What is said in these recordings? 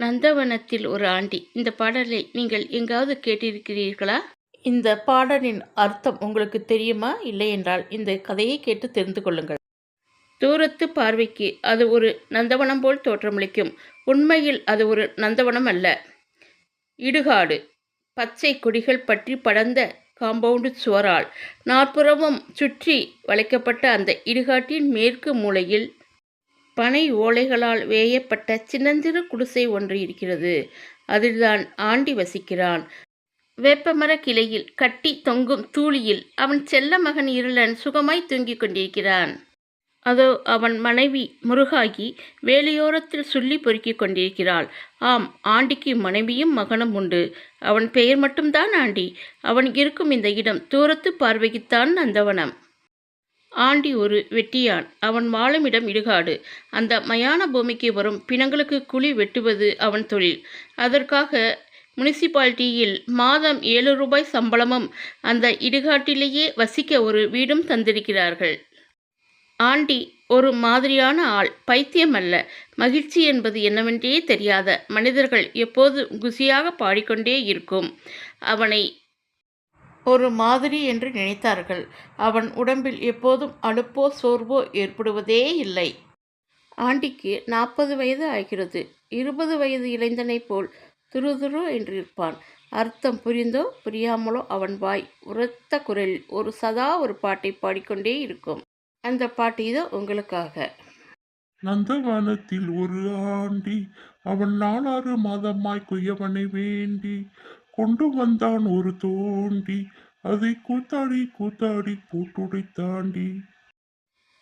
நந்தவனத்தில் ஒரு ஆண்டி. இந்த பாடலை நீங்கள் எங்காவது கேட்டிருக்கிறீர்களா? இந்த பாடலின் அர்த்தம் உங்களுக்கு தெரியுமா? இல்லை என்றால் இந்த கதையை கேட்டு தெரிந்து கொள்ளுங்கள். தூரத்து பார்வைக்கு அது ஒரு நந்தவனம் போல் தோற்றமளிக்கும். உண்மையில் அது ஒரு நந்தவனம் அல்ல. இடுகாடு. பச்சை கொடிகள் பற்றி படர்ந்த காம்பவுண்டு சுவரால். நாற்புறமும் சுற்றி வளைக்கப்பட்ட அந்த இடுகாட்டின் மேற்கு மூலையில் பனை ஓலைகளால் வேயப்பட்ட சின்னஞ்சிறு குடிசை ஒன்று இருக்கிறது. அதில்தான் ஆண்டி வசிக்கிறான். வேப்பமர கிளையில் கட்டி தொங்கும் தூளியில் அவன் செல்ல மகன் இருளன் சுகமாய் தூங்கிக் கொண்டிருக்கிறான். அதோ அவன் மனைவி முருகாகி வேலையோரத்தில் சொல்லி பொறுக்கிக் கொண்டிருக்கிறாள். ஆம் ஆண்டிக்கு மனைவியும் மகனும் உண்டு. அவன் பெயர் மட்டும்தான் ஆண்டி. அவன் இருக்கும் இந்த இடம் தூரத்து பார்வைக்குத்தான் நந்தவனம். ஆண்டி ஒரு வெட்டியான். அவன் வாழும் இடம் இடுகாடு. அந்த மயான பூமிக்கு வரும் பிணங்களுக்கு குழி வெட்டுவது அவன் தொழில். அதற்காக முனிசிபாலிட்டியில் மாதம் ஏழு ரூபாய் சம்பளமும் அந்த இடுகாட்டிலேயே வசிக்க ஒரு வீடும் தந்திருக்கிறார்கள். ஆண்டி ஒரு மாதிரியான ஆள். பைத்தியம் அல்ல. மகிழ்ச்சி என்பது என்னவென்றே தெரியாத மனிதர்கள் எப்போது குசியாக பாடிக்கொண்டே இருக்கும். அவனை ஒரு மாதிரி என்று நினைத்தார்கள். அவன் உடம்பில் எப்போதும் அலுப்போ சோர்வோ ஏற்படுவதே இல்லை. ஆண்டிக்கு நாற்பது வயது ஆகிறது. இருபது வயது இளைஞனைப் போல் துருதுரு என்றிருப்பான். அர்த்தம் புரிந்தோ புரியாமலோ அவன் வாய் உரத்த குரலில் ஒரு சதா ஒரு பாட்டை பாடிக்கொண்டே இருக்கும். அந்த பாட்டு இதோ உங்களுக்காக. நந்தவனத்தில் ஒரு ஆண்டி அவன் நாலாறு மாதமாய் குயவனை வேண்டி கொண்டு வந்தான் ஒரு தோண்டி. அதை கூத்தாடி கூத்தாடி போட்டுடை தாண்டி.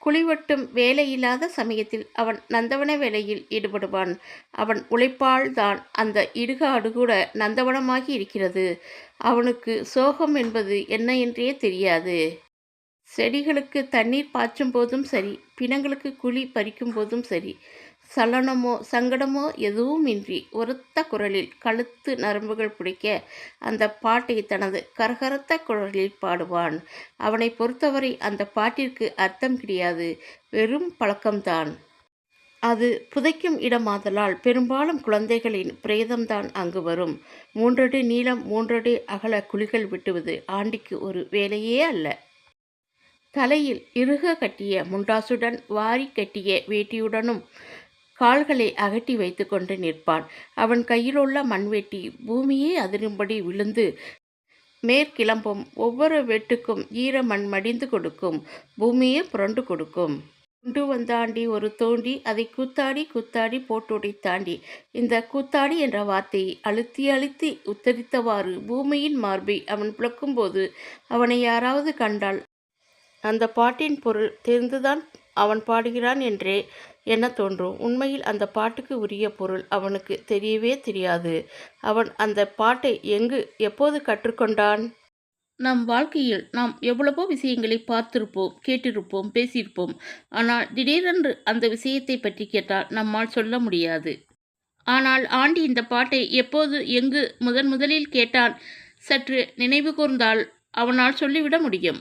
குழிவட்டும் வேலையில்லாத சமயத்தில் அவன் நந்தவன வேலையில் ஈடுபடுவான். அவன் உழைப்பால் தான் அந்த இடுகாடு கூட நந்தவனமாகி இருக்கிறது. அவனுக்கு சோகம் என்பது என்ன என்றே தெரியாது. செடிகளுக்கு தண்ணீர் பாய்ச்சும் போதும் சரி பிணங்களுக்கு குழி பறிக்கும் போதும் சரி. சலனமோ சங்கடமோ எதுவும் இன்றி குரலில் கழுத்து நரம்புகள் பிடிக்க அந்த பாட்டை தனது கரகரத்த குரலில் பாடுவான். அவனை பொறுத்தவரை அந்த பாட்டிற்கு அர்த்தம் கிடையாது. வெறும் பழக்கம்தான். அது புதைக்கும் இடமாதலால் பெரும்பாலும் குழந்தைகளின் பிரேதம்தான் அங்கு வரும். மூன்றடி நீளம் மூன்றடி அகல குழிகள் விட்டுவது ஆண்டிக்கு ஒரு வேலையே அல்ல. தலையில் இறுக கட்டிய முண்டாசுடன் வாரி கட்டிய வேட்டியுடனும் கால்களை அகட்டி வைத்துக்கொண்டு நிற்பான். அவன் கையிலுள்ள மண்வெட்டி பூமியே அதிரும்படி விழுந்து மேற்கிளம்பும். ஒவ்வொரு வெட்டுக்கும் ஈர மண் மடிந்து கொடுக்கும். பூமியே புரண்டு கொடுக்கும். கொண்டு வந்தாண்டி ஒரு தோண்டி அதை கூத்தாடி கூத்தாடி போட்டுடை தாண்டி. இந்த கூத்தாடி என்ற வார்த்தையை அழுத்தி அழுத்தி உத்தரித்தவாறு பூமியின் மார்பை அவன் பிளக்கும்போது அவனை யாராவது கண்டால் அந்த பாட்டின் பொருள் தெரிந்துதான் அவன் பாடுகிறான் என்றே என்ன தோன்றும்? உண்மையில் அந்த பாட்டுக்கு உரிய பொருள் அவனுக்கு தெரியவே தெரியாது. அவன் அந்த பாட்டை எங்கு எப்போது கற்றுக்கொண்டான்? நம் வாழ்க்கையில் நாம் எவ்வளவோ விஷயங்களை பார்த்திருப்போம் கேட்டிருப்போம் பேசியிருப்போம். ஆனால் திடீரென்று அந்த விஷயத்தை பற்றி கேட்டால் நம்மால் சொல்ல முடியாது. ஆனால் ஆண்டி இந்த பாட்டை எப்போது எங்கு முதன் முதலில் கேட்டான் சற்று நினைவு கூர்ந்தால் அவனால் சொல்லிவிட முடியும்.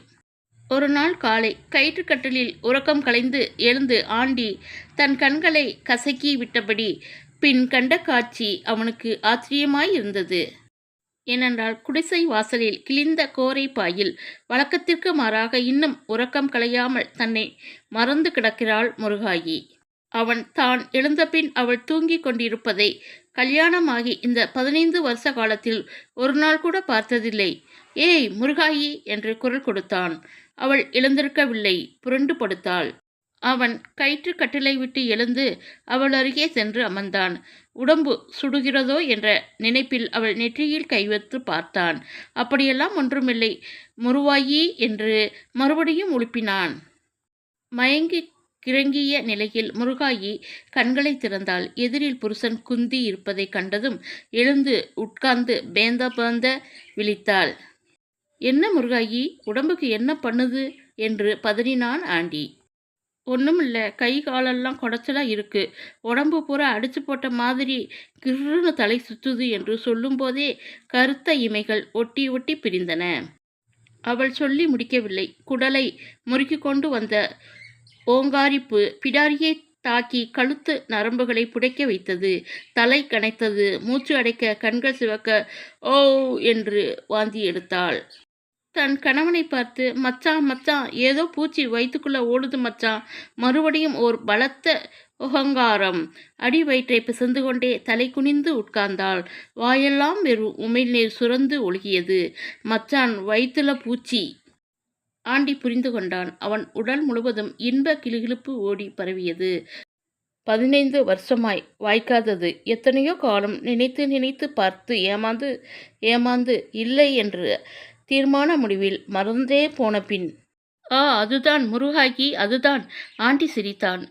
ஒரு நாள் காலை கயிற்றுக்கட்டலில் உறக்கம் கலைந்து எழுந்து ஆண்டி தன் கண்களை கசக்கி விட்டபடி பின் கண்ட காட்சி அவனுக்கு ஆச்சரியமாய் இருந்தது ஏனென்றால் குடிசை வாசலில் கிழிந்த கோரை பாயில் வழக்கத்திற்கு மாறாக இன்னும் உறக்கம் கலையாமல் தன்னை மறந்து கிடக்கிறாள் முருகாயி. அவன் தான் எழுந்தபின் அவள் தூங்கிக் கொண்டிருப்பதை கல்யாணமாகி இந்த பதினைந்து வருஷ காலத்தில் ஒரு நாள் கூட பார்த்ததில்லை. ஏய் முருகாயி என்று குரல் கொடுத்தான். அவள் எழுந்திருக்கவில்லை. புரண்டு படுத்தாள். அவன் கயிற்று கட்டிலை விட்டு எழுந்து அவள் அருகே சென்று அமர்ந்தான். உடம்பு சுடுகிறதோ என்ற நினைப்பில் அவள் நெற்றியில் கைவைத்து பார்த்தான். அப்படியெல்லாம் ஒன்றுமில்லை முருவாயி என்று மறுபடியும் உழுப்பினான் மயங்கி கிறங்கிய நிலையில் முருகாயி கண்களை திறந்தாள். எதிரில் புருஷன் குந்தி இருப்பதை கண்டதும் எழுந்து உட்கார்ந்து பேந்த பேந்த விழித்தாள். என்ன முருகாயி உடம்புக்கு என்ன பண்ணுது? என்று பதறினான் ஆண்டி. ஒன்றுமில்ல கை காலெல்லாம் குடைச்சலாக இருக்குது உடம்பு பூரா அடிச்சு போட்ட மாதிரி கிருன்னு தலை சுத்துது என்று சொல்லும்போதே கருத்த இமைகள் ஒட்டி ஒட்டி பிரிந்தன. அவள் சொல்லி முடிக்கவில்லை. குடலை முறுக்கி கொண்டு வந்த ஓங்காரிப்பு பிடாரியை தாக்கி கழுத்து நரம்புகளை புடைக்க வைத்தது. தலை கனைத்தது. மூச்சு அடைக்க கண்கள் சிவக்க ஓ என்று வாந்தி எடுத்தாள். தன் கணவனை பார்த்து மச்சான் மச்சான் ஏதோ பூச்சி வயிற்றுக்குள்ளே ஓடுது மச்சான் மறுபடியும் ஓர் பலத்த உகங்காரம் அடி வயிற்றை பிசந்து கொண்டே தலை குனிந்து உட்கார்ந்தாள். வாயெல்லாம் வெறும் உமிழ்நீர் சுரந்து ஒழுகியது. மச்சான் வயிற்றுல பூச்சி. ஆண்டி புரிந்து கொண்டான். அவன் உடல் முழுவதும் இன்ப கிளுகிழுப்பு ஓடி பரவியது. பதினைந்து வருஷமாய் வாய்க்காதது. எத்தனையோ காலம் நினைத்து நினைத்து பார்த்து ஏமாந்து ஏமாந்து இல்லை என்று தீர்மான முடிவில் மறந்தே போன பின் ஆ அதுதான் முருகாகி அதுதான் ஆண்டி சிரித்தான்.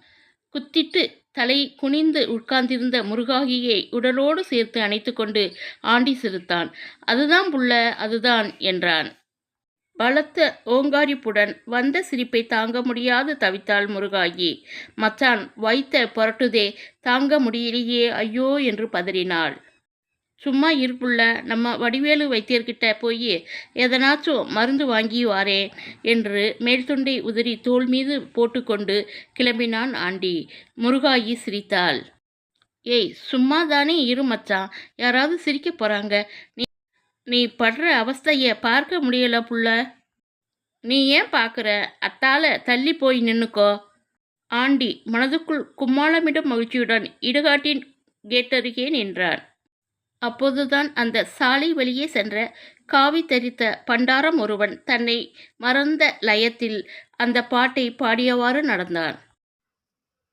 குத்திட்டு தலை குனிந்து உட்கார்ந்திருந்த முருகாகியை உடலோடு சேர்த்து அணைத்துக்கொண்டு ஆண்டி சிரித்தான். அதுதான் புள்ள அதுதான் என்றான். பலத்த ஓங்காரிப்புடன் வந்த சிரிப்பை தாங்க முடியாது தவித்தாள் முருகாயி மச்சான் வைத்த புரட்டுதே தாங்க முடியலையே ஐயோ என்று பதறினாள். சும்மா இருப்புள்ள நம்ம வடிவேலு வைத்தியர்கிட்ட போய் எதனாச்சும் மருந்து வாங்கி வாரேன் என்று மேல்துண்டை உதறி தோள் மீது போட்டுக்கொண்டு கிளம்பினான் ஆண்டி. முருகாயி சிரித்தாள். ஏய் சும்மா தானே இரு மச்சான். யாராவது சிரிக்க போகிறாங்க நீ நீ படுற அவஸ்தையை பார்க்க முடியல புள்ள. நீ ஏன் பார்க்குற அத்தால தள்ளி போய் நின்னுக்கோ. ஆண்டி மனதுக்குள் கும்மாளமிடும் மகிழ்ச்சியுடன் இடுகாட்டின் கேட்டருகே நின்றான். அப்போதுதான் அந்த சாலை வழியே சென்ற காவி தரித்த பண்டாரம் ஒருவன் தன்னை மறந்த லயத்தில் அந்த பாட்டை பாடியவாறு நடந்தான்.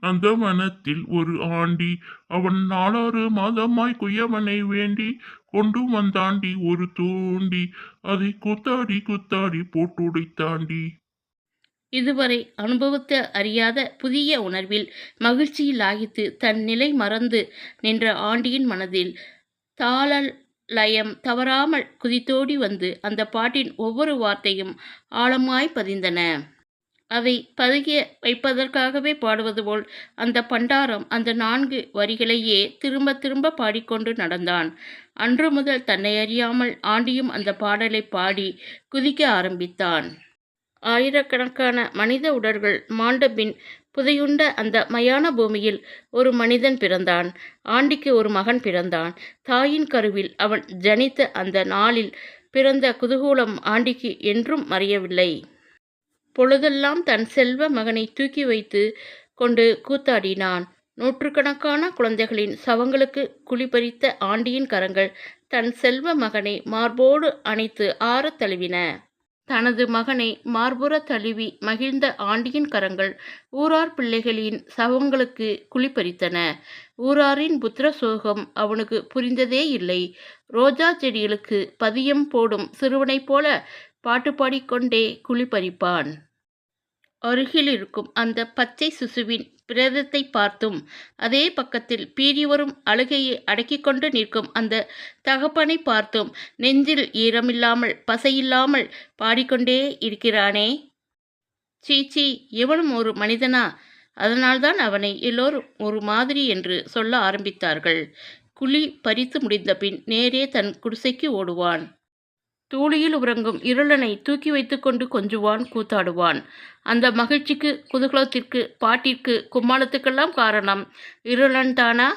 அந்த வனத்தில் ஒரு ஆண்டி அவன் நாலாறு மாதமாய் குயவனை வேண்டி கொண்டு வந்தாண்டி ஒரு தூண்டி அதை குத்தாடி குத்தாடி போட்டுடைத்தாண்டி. இதுவரை அனுபவத்த அறியாத புதிய உணர்வில் மகிழ்ச்சியில் ஆகித்து தன் நிலை மறந்து நின்ற ஆண்டியின் மனதில் தாளல் லயம் தவறாமல் குதித்தோடி வந்து அந்த பாட்டின் ஒவ்வொரு வார்த்தையும் ஆழமாய் பதிந்தன. அவை பதுகிய வைப்பதற்காகவே பாடுவது போல் அந்த பண்டாரம் அந்த நான்கு வரிகளையே திரும்ப திரும்ப பாடிக்கொண்டு நடந்தான். அன்று முதல் தன்னை அறியாமல் ஆண்டியும் அந்த பாடலை பாடி குதிக்க ஆரம்பித்தான். ஆயிரக்கணக்கான மனித உடல்கள் மாண்டபின் புதையுண்ட அந்த மயான பூமியில் ஒரு மனிதன் பிறந்தான். ஆண்டிக்கு ஒரு மகன் பிறந்தான். தாயின் கருவில் அவன் ஜனித்த அந்த நாளில் பிறந்த குதூகூலம் ஆண்டிக்கு என்றும் மறையவில்லை பொழுதெல்லாம் தன் செல்வ மகனை தூக்கி வைத்து கொண்டு கூத்தாடினான். நூற்றுக்கணக்கான குழந்தைகளின் சவங்களுக்கு குளிபறித்த ஆண்டியின் கரங்கள் தன் செல்வ மகனை மார்போடு அணைத்து ஆறத் தழுவின. தனது மகனை மார்புற தழுவி மகிழ்ந்த ஆண்டியின் கரங்கள் ஊரார் பிள்ளைகளின் சவங்களுக்கு குளிப்பறித்தன ஊராரின் புத்திர சோகம் அவனுக்கு புரிந்ததே இல்லை. ரோஜா செடிகளுக்கு பதியம் போடும் சிறுவனைப் போல பாட்டு பாடிக்கொண்டே குளிப்பறிப்பான் அருகில் இருக்கும் அந்த பச்சை சிசுவின் பிரேதத்தை பார்த்தும் அதே பக்கத்தில் பீறி வரும் அழுகையை அடக்கிக் கொண்டு நிற்கும் அந்த தகப்பனை பார்த்தும் நெஞ்சில் ஈரமில்லாமல் பசையில்லாமல் பாடிக்கொண்டே இருக்கிறானே. சீச்சி இவனும் ஒரு மனிதனா? அதனால்தான் அவனை எல்லோரும் ஒரு மாதிரி என்று சொல்ல ஆரம்பித்தார்கள். குழி பறித்து முடிந்த பின் நேரே தன் குடிசைக்கு ஓடுவான். தூளியில் உறங்கும் இருளனை தூக்கி வைத்துக்கொண்டு கொஞ்சுவான் கூத்தாடுவான். அந்த மகிழ்ச்சிக்கு குதூகலத்திற்கு பாட்டிற்கு கும்மாளத்துக்கெல்லாம் காரணம் இருளன் தானா?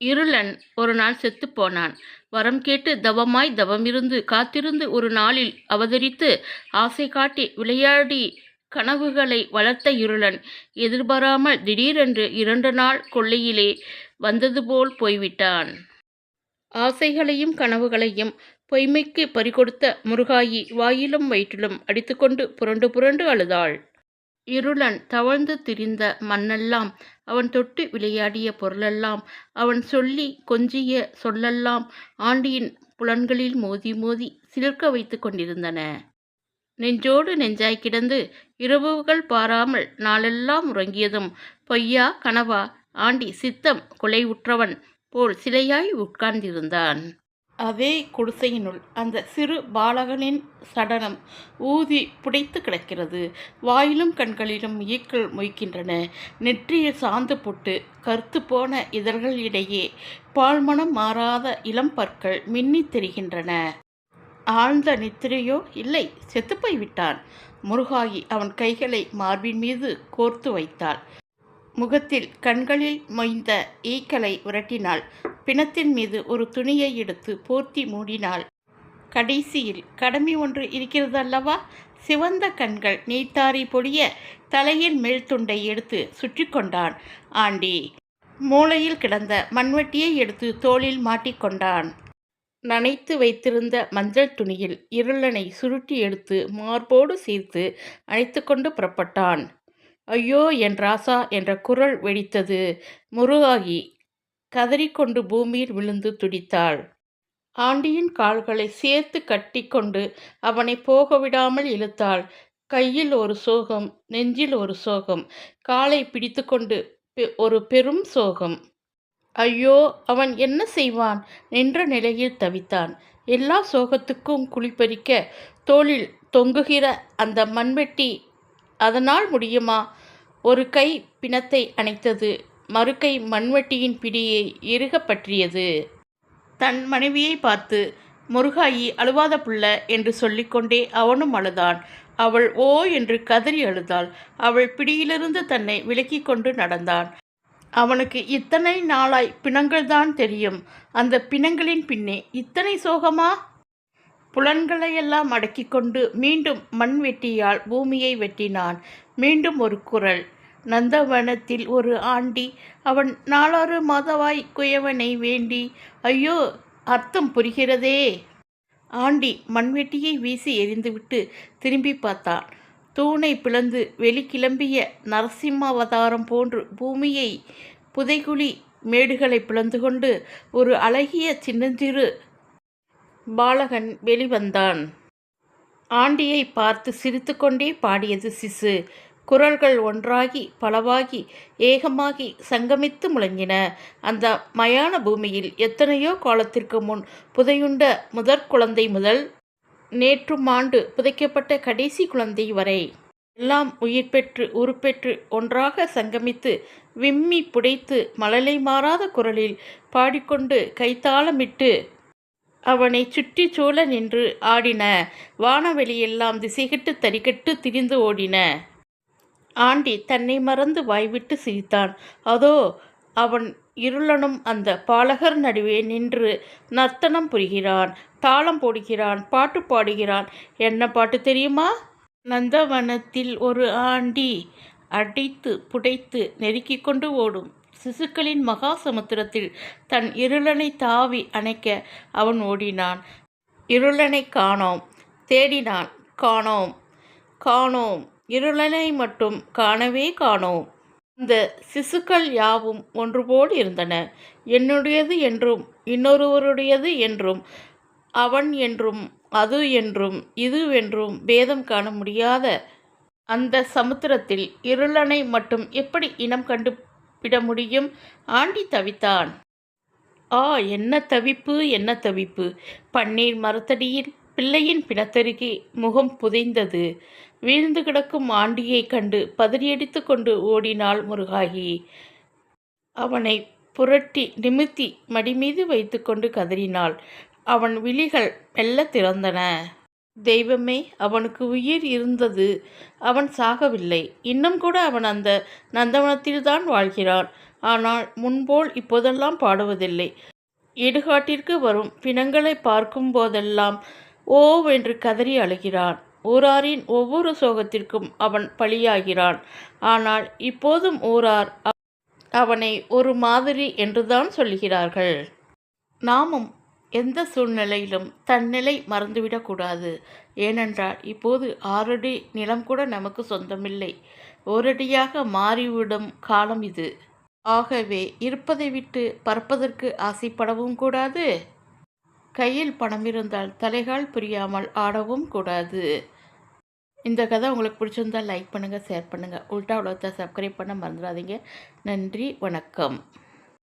இருளன் ஒரு நாள் செத்துப் போனான். வரம் கேட்டு தவமாய் தவமிருந்து காத்திருந்து ஒரு நாளில் அவதரித்து ஆசை காட்டி விளையாடி கனவுகளை வளர்த்த இருளன் எதிர்பாராமல் திடீரென்று இரண்டு நாள் கொள்ளையிலே வந்தது போல் போய்விட்டான். ஆசைகளையும் கனவுகளையும் பொய்மைக்கு பறிகொடுத்த முருகாயி வாயிலும் வயிற்றிலும் அடித்துக்கொண்டு புரண்டு புரண்டு அழுதாள். இருளன் தவழ்ந்து திரிந்த மண்ணெல்லாம் அவன் தொட்டு விளையாடிய பொருளெல்லாம் அவன் சொல்லி கொஞ்சிய சொல்லெல்லாம் ஆண்டியின் புலன்களில் மோதி மோதி சிலிர்க்க வைத்து கொண்டிருந்தன. நெஞ்சோடு நெஞ்சாய் கிடந்து இரவுகள் பாராமல் நாளெல்லாம் உறங்கியதும் பொய்யா கனவா? ஆண்டி சித்தம் கொலை உற்றவன் போல் சிலையாய் உட்கார்ந்திருந்தான். அதே குடிசையினுள் அந்த சிறு பாலகனின் சடலம் ஊதி புடைத்து கிடக்கிறது. வாயிலும் கண்களிலும் ஈக்கள் மொய்க்கின்றன. நெற்றியில் சாந்து போட்டு கருத்து போன இதழ்கள் இடையே பால்மணம் மாறாத இளம் பற்கள் மின்னித் தெரிகின்றன. ஆழ்ந்த நித்திரையோ இல்லை செத்துப்போய் விட்டான் முருகாயி அவன் கைகளை மார்பின் மீது கோர்த்து வைத்தாள். முகத்தில் கண்களில் மொய்ந்த ஈக்களை உரட்டினாள். பிணத்தின் மீது ஒரு துணியை எடுத்து போர்த்தி மூடினாள். கடைசியில் கடமை ஒன்று இருக்கிறது அல்லவா சிவந்த கண்கள் நீத்தாரி பொழிய தலையின் மேல் துண்டை எடுத்து சுற்றி கொண்டான். ஆண்டி மூளையில் கிடந்த மண்வெட்டியை எடுத்து தோளில் மாட்டிக்கொண்டான் நனைத்து வைத்திருந்த மஞ்சள் துணியில் இருளனை சுருட்டி எடுத்து மார்போடு சீர்த்து அழைத்து கொண்டு புறப்பட்டான். ஐயோ என் ராசா என்ற குரல் வெடித்தது. முருகாகி கதறிக்கொண்டு பூமியில் விழுந்து துடித்தாள். ஆண்டியின் கால்களை சேர்த்து கட்டிக்கொண்டு அவனை போகவிடாமல் இழுத்தாள். கையில் ஒரு சோகம் நெஞ்சில் ஒரு சோகம் காலை பிடித்துக்கொண்டு பெ- ஒரு பெரும் சோகம். ஐயோ அவன் என்ன செய்வான்? நின்ற நிலையில் தவித்தான். எல்லா சோகத்துக்கும் குளிப்பறிக்க தோளில் தொங்குகிற அந்த மண்வெட்டி அதனால் முடியுமா? ஒரு கை பிணத்தை அணைத்தது மறுகை மண்வெட்டியின் பிடியை இறுகப்பற்றியது தன் மனைவியை பார்த்து முருகாயி அழுவாத புள்ள என்று சொல்லிக்கொண்டே அவனும் அழுதான். அவள் ஓ என்று கதறி அழுதாள். அவள் பிடியிலிருந்து தன்னை விலக்கி கொண்டு நடந்தான். அவனுக்கு இத்தனை நாளாய் பிணங்கள்தான் தெரியும். அந்த பிணங்களின் பின்னே இத்தனை சோகமா? புலன்களையெல்லாம் அடக்கிக் கொண்டு மீண்டும் மண் வெட்டியால் பூமியை வெட்டினான். மீண்டும் ஒரு குரல். நந்தவனத்தில் ஒரு ஆண்டி அவன் நாலாறு மாதவாய் குயவனை வேண்டி ஐயோ அர்த்தம் புரிகிறதே. ஆண்டி மண்வெட்டியை வீசி எறிந்துவிட்டு திரும்பி பார்த்தான். தூணை பிளந்து வெளிக்கிளம்பிய நரசிம்மாவதாரம் போன்று பூமியை புதைகுழி மேடுகளை பிளந்து கொண்டு ஒரு அழகிய சின்னஞ்சிறு பாலகன் வெளிவந்தான். ஆண்டியை பார்த்து சிரித்துக்கொண்டே பாடியது சிசு. குரல்கள் ஒன்றாகி பலவாகி ஏகமாகி சங்கமித்து முழங்கின. அந்த மயான பூமியில் எத்தனையோ காலத்திற்கு முன் புதையுண்ட முதற் குழந்தை முதல் நேற்றும் ஆண்டு புதைக்கப்பட்ட கடைசி குழந்தை வரை எல்லாம் உயிர் பெற்று உருப்பெற்று ஒன்றாக சங்கமித்து விம்மி புடைத்து மழலை மாறாத குரலில் பாடிக்கொண்டு கைத்தாளமிட்டு அவனை சுற்றி சூழ நின்று ஆடின. வானவெளியெல்லாம் திசைகிட்டு தறிகட்டு திரிந்து ஓடின. ஆண்டி தன்னை மறந்து வாய்விட்டு சிரித்தான் அதோ அவன் இருளனும் அந்த பாலகர் நடுவே நின்று நர்த்தனம் புரிகிறான் தாளம் போடுகிறான் பாட்டு பாடுகிறான். என்ன பாட்டு தெரியுமா? நந்தவனத்தில் ஒரு ஆண்டி அடித்து புடைத்து நெருக்கிக் கொண்டு ஓடும். சிசுக்களின் மகா சமுத்திரத்தில் தன் இருளனை தாவி அணைக்க அவன் ஓடினான். இருளனை காணோம் தேடினான். காணோம் காணோம். இருளனை மட்டும் காணவே காணோம். அந்த சிசுக்கள் யாவும் ஒன்றுபோல் இருந்தன. என்னுடையது என்றும் இன்னொருவருடையது என்றும் அவன் என்றும் அது என்றும் இதுவென்றும் பேதம் காண முடியாத அந்த சமுத்திரத்தில் இருளனை மட்டும் எப்படி இனம் கண்டுபிட முடியும்? ஆண்டி தவித்தான். ஆ என்ன தவிப்பு என்ன தவிப்பு. பன்னீர் மரத்தடியில் பிள்ளையின் பிணத்தருகே முகம் புதைந்தது. வீழ்ந்து கிடக்கும் ஆண்டியைக் கண்டு பதறியடித்து கொண்டு ஓடினாள் முருகாகி. அவனை புரட்டி நிமித்தி மடிமீது வைத்துக்கொண்டு கதறினாள். அவன் விழிகள் மெல்ல திறந்தன. தெய்வமே அவனுக்கு உயிர் இருந்தது. அவன் சாகவில்லை. இன்னும் கூட அவன் அந்த நந்தவனத்தில்தான் வாழ்கிறான். ஆனால் முன்போல் இப்போதெல்லாம் பாடுவதில்லை. இடுகாட்டிற்கு வரும் பிணங்களை பார்க்கும் போதெல்லாம் ஓவென்று கதறி அழுகிறான். ஊராரின் ஒவ்வொரு சோகத்திற்கும் அவன் பலியாகிறான். ஆனால் இப்போதும் ஊரார் அவனை ஒரு மாதிரி என்றுதான் சொல்கிறார்கள் நாமும் எந்த சூழ்நிலையிலும் தன் நிலை மறந்துவிடக்கூடாது ஏனென்றால் இப்போது ஆறடி நிலம் கூட நமக்கு சொந்தமில்லை. ஓரடியாக மாறிவிடும் காலம் இது. ஆகவே இருப்பதை விட்டு பறப்பதற்கு ஆசைப்படவும் கூடாது. கையில் பணம் இருந்தால் தலைகால் புரியாமல் ஆடவும் கூடாது. இந்த கதை உங்களுக்கு பிடிச்சிருந்தா லைக் பண்ணுங்கள் ஷேர் பண்ணுங்கள் உல்டா உலகத்தை சப்ஸ்கிரைப் பண்ண மறந்துடாதீங்க. நன்றி வணக்கம்.